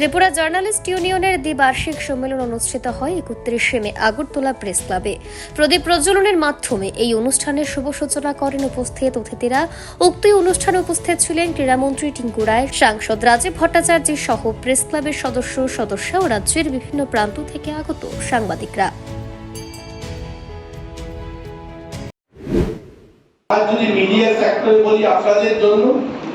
Tripura journalist ইউনিয়নের দ্বিবার্ষিক সম্মেলন অনুষ্ঠিত হয় একত্রিশে মে আগরতলা প্রেস ক্লাবে। প্রদীপ প্রজ্বলনের মাধ্যমে এই অনুষ্ঠানের শুভ সূচনা করেন উপস্থিত অতিথিরা। উক্ত অনুষ্ঠানে উপস্থিত ছিলেন ক্রীড়ামন্ত্রী টিঙ্কু রায়, সাংসদ রাজীব ভট্টাচার্য সহ প্রেস ক্লাবের সদস্য সদস্য ও রাজ্যের বিভিন্ন প্রান্ত থেকে আগত সাংবাদিকরা। যদি মিডিয়া সেক্টরে বলি আপনাদের জন্য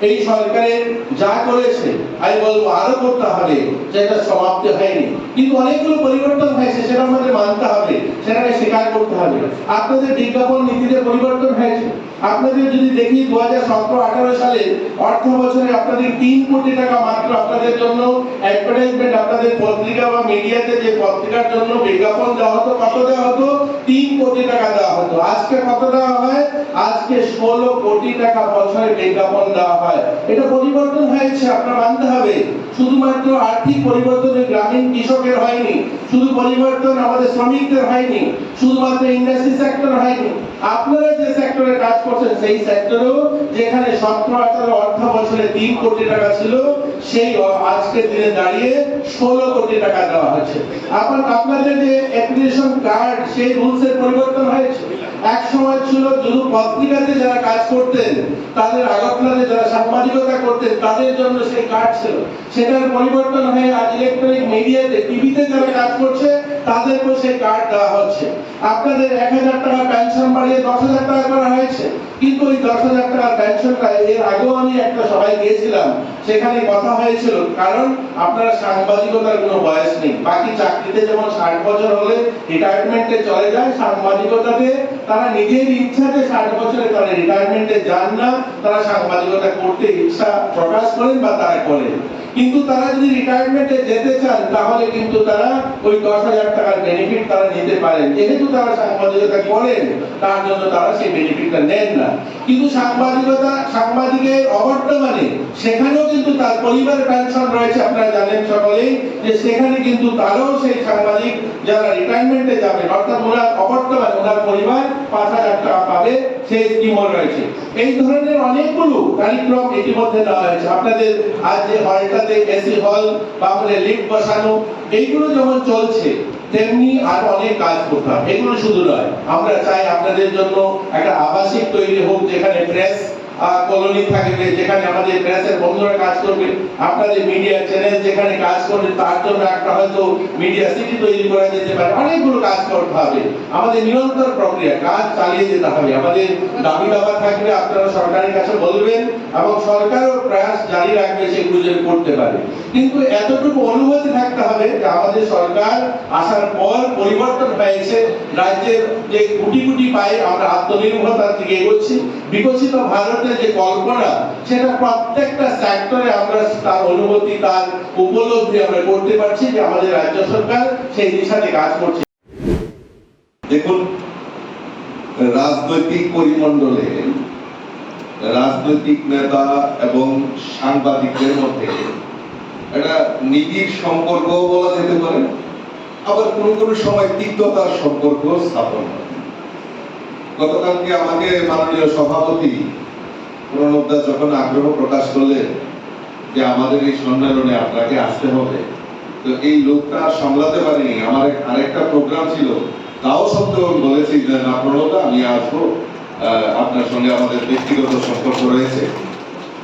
এই সরকারের যা করেছে, আমি বলব আরও করতে হবে যেটা সমাপ্তি হয়নি। কিন্তু অনেকগুলো পরিবর্তন হয়েছে, সেটা আমাদের মানতে হবে, সেটাকে স্বীকার করতে হবে। আপনাদের বিজ্ঞাপন নীতিতে পরিবর্তন হয়েছে। আপনাদের যদি দেখি দু হাজার সতেরো, আঠারো সালে অর্থ বছরে আপনাদের তিন কোটি টাকা মাত্র আপনাদের জন্য অ্যাডভার্টাইজমেন্ট আপনাদের পত্রিকা বা মিডিয়াতে যে পত্রিকার জন্য বিজ্ঞাপন দেওয়া হতো, কত দেওয়া হতো? তিন কোটি টাকা দেওয়া হতো। আজকে কত দেওয়া হয়? আজকে ষোলো কোটি টাকা বছরে বিজ্ঞাপন দেওয়া হয়। এটা পরিবর্তন হয়েছে, আপনার মানতে হবে। শুধুমাত্র আর্থিক পরিবর্তন গ্রামীণ কৃষকের হয়নি, শুধু পরিবর্তন আমাদের শ্রমিকদের হয়নি, শুধুমাত্র ইন্ডাস্ট্রি সেক্টর হয়নি। আপনারা যে সেক্টরে কাজ করছেন সেই সেক্টরেও যেখানে সতেরো, আঠারো অর্থ বছরে তিন কোটি টাকা ছিল, সেই আজকের দিনে দাঁড়িয়ে ষোলো কোটি টাকা দেওয়া হচ্ছে আপনার, আপনাদের যে অ্যাপ্লিকেশন কার্ড সেই রুলসের পরিবর্তন হয়েছে। এক সময় ছিল শুধু পত্রিকাতে যারা কাজ করতেন, তাদের আগরতলাতে যারা সাংবাদিকতা করতেন, তাদের জন্য সেই কার্ড ছিল। সেটার পরিবর্তন হয়ে আজ ইলেকট্রনিক মিডিয়াতে টিভিতে যারা কাজ করছে তাদেরকেও সেই কার্ড দেওয়া হচ্ছে। আপনাদের এক হাজার টাকা পেনশন বাড়িয়ে দশ হাজার টাকা করা হয়েছে। কিন্তু ওই দশ হাজার টাকার পেনশনটা এর আগেও আমি একটা সবাই গিয়েছিলাম। সেখানে কথা হয়েছিল, কারণ আপনারা সাংবাদিকতার কোনো বয়স নেই। বাকি চাকরিতে যেমন ষাট বছর হলে রিটায়ারমেন্টে চলে যায় সাংবাদিকতাতে তারা নিজের ইচ্ছাতে ষাট বছরে তারা রিটায়ারমেন্টে যান না। তারা সাংবাদিকতা করতে ইচ্ছা প্রকাশ করেন বা তারা করেন। কিন্তু তারা যদি রিটায়ারমেন্টে যেতে চান, তাহলে কিন্তু তারা ওই দশ হাজার টাকার বেনিফিট তারা নিতে পারেন। যেহেতু তারা সাংবাদিকতা করেন, তার জন্য তারা সেই বেনিফিটটা নেন না। কিন্তু সাংবাদিকতা, সাংবাদিকের অবর্তমানে সেখানেও কিন্তু তার পরিবারের পেনশন রয়েছে, আপনারা জানেন সকলেই, যে সেখানে কিন্তু তারও সেই সাংবাদিক যারা রিটায়ারমেন্টে যাবেন অর্থাৎ ওনার অবর্তমানে ওনার পরিবার পাঁচ হাজার টাকা পাবে, সেই স্কিমও রয়েছে। এই ধরনের অনেকগুলো কার্যক্রম ইতিমধ্যে দেওয়া হয়েছে। আপনাদের আজ যে হলটাতে এসি হল বা আমাদের লিফট বসানো, এইগুলো যখন চলছে তেমনি আর অনেক কাজ করতাম এগুলো শুধু নয়, আমরা চাই আপনাদের জন্য একটা আবাসিক তৈরি হোক যেখানে প্রেস কলোনি থাকবে যেখানে আমাদের প্রেসের বন্ধুরা কাজ করবে, আপনাদের মিডিয়া চ্যানেল যেখানে কাজ করবে, তার জন্য একটা হয়তো মিডিয়া সিটি তৈরি করা যেতে পারে। অনেকগুলো কাজ করতে হবে। আমাদের নিরন্তর প্রক্রিয়া, কাজ চালিয়ে যেতে হবে। আমাদের দাবি দাবা থাকবে আপনারা সরকারের কাছে বলবেন এবং সরকারও প্রয়াস জারি রাখবে সেগুলো যেন করতে পারে। কিন্তু এতটুকু অনুভূতি থাকতে হবে যে আমাদের সরকার আসার পর পরিবর্তন হয়েছে। রাজ্যের যে কোটি কোটি পায়ে আমরা আত্মনির্ভরতার দিকে এগোচ্ছি। বিকশিত ভারতের যে কল্পনা, সেটা প্রত্যেকটা সেক্টরে আমরা তার অনুভূতি তার উপলব্ধি আমরা করতে পারছি যে আমাদের রাজ্য সরকার সেই দিশাতে কাজ করছে। দেখুন, রাজনৈতিক পরিমণ্ডলে রাজনৈতিক নেতা এবং সাংবাদিকদের মধ্যে একটা নিবিড় সম্পর্ক বলা যেতে পারে, আবার কোনো কোনো সময় তিক্ততার সম্পর্ক স্থাপন হয়। গতকালকে আমাকে মাননীয় সভাপতি প্রণবদা যখন আগ্রহ প্রকাশ করলেন যে আমাদের এই সম্মেলনে আপনাকে আসতে হবে, তো এই লোকটা সামলাতে পারিনি। আমার আরেকটা প্রোগ্রাম ছিল, তাও সত্ত্বেও আমি বলেছি যে, না প্রণবদা আমি আসব। আপনার সঙ্গে আমাদের ব্যক্তিগত সম্পর্ক রয়েছে।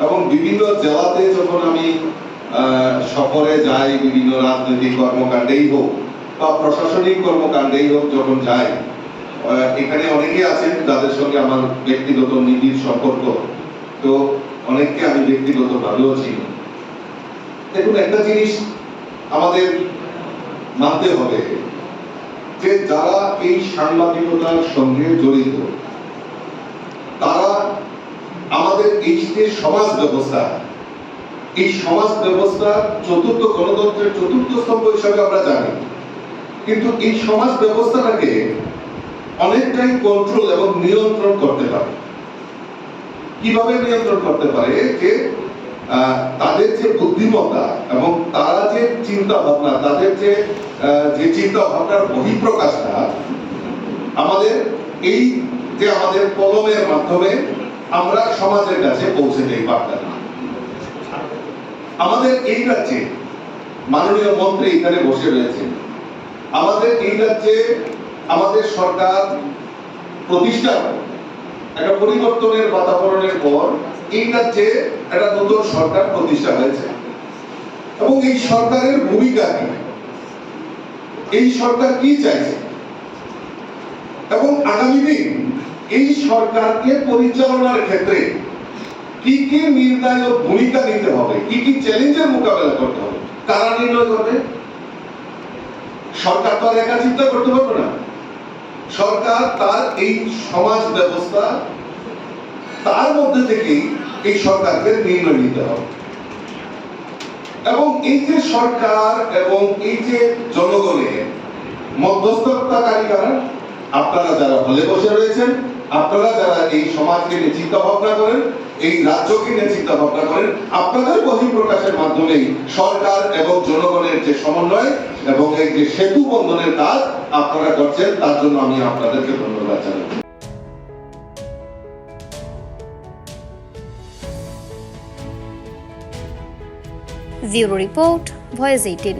এবং বিভিন্ন জেলাতে যখন আমি সফরে যাই, বিভিন্ন রাজনৈতিক কর্মকাণ্ডেই হোক বা প্রশাসনিক কর্মকাণ্ডেই হোক যখন যাই এখানে অনেকে আছেন যাদের সঙ্গে আমার ব্যক্তিগত নিবিড় সম্পর্ক। তো অনেককে আমি ব্যক্তিগত ভাবেও চিনি। দেখুন, একটা জিনিস আমাদের মানতে হবে যে যারা এই সাংবাদিকতার সঙ্গে জড়িত, তারা আমাদের এই যে সমাজ ব্যবস্থা, এই সমাজ ব্যবস্থার চতুর্থ গণতন্ত্রের চতুর্থ স্তম্ভ হিসাবে আমরা জানি। কিন্তু এই সমাজ ব্যবস্থাটাকে অনেকটাই কন্ট্রোল এবং নিয়ন্ত্রণ করতে পারে কীভাবে নিয়ন্ত্রণ করতে পারে যে তাদের যে বুদ্ধিমত্তা এবং তারা যে চিন্তা ভাবনা তাদের যে যে চিন্তা ভাবনার বহিঃপ্রকাশটা, আমাদের এই যে আমাদের কলমের মাধ্যমে আমরা সমাজের কাছে পৌঁছে দেই বার্তা আমাদের এই রাজ্যে মাননীয় মন্ত্রী এখানে বসে রয়েছে আমাদের এই রাজ্যে আমাদের সরকার প্রতিষ্ঠা। একটা পরিবর্তনের বাতাবরণের পর রাজ্যে একটা নতুন সরকার প্রতিষ্ঠা হয়েছে। এবং এই সরকারের ভূমিকা কি? এই সরকার কি চাইছে? এবং আগামী দিন এই সরকারকে পরিচালনার ক্ষেত্রে কি কি নির্ণায়ক ভূমিকা নিতে হবে? কি কি চ্যালেঞ্জের মোকাবেলা করতে হবে? কারা নির্ণয় করবে? সরকার তো আর একা চিন্তা করতে পারবে না। সরকার তার এই সমাজ ব্যবস্থা তার মধ্যে থেকেই এই সরকারকে নির্ণয় নিতে হবে। এবং এই যে সরকার এবং এই যে জনগণের মধ্যস্থতাকারী কারা আপনারা যারা হলে বসে রয়েছেন আপনারা যারা এই সমাজকে নিয়ে চিন্তা ভাবনা করেন, এই রাজ্যকে নিয়ে চিন্তা ভাবনা করেন, আপনাদের বহিঃপ্রকাশের মাধ্যমেই সরকার এবং জনগণের যে সমন্বয় এবং এই যে সেতু বন্ধনের কাজ আপনারা করছেন, তার জন্য আমি আপনাদেরকে ধন্যবাদ জানাই। Bureau report voice eighteen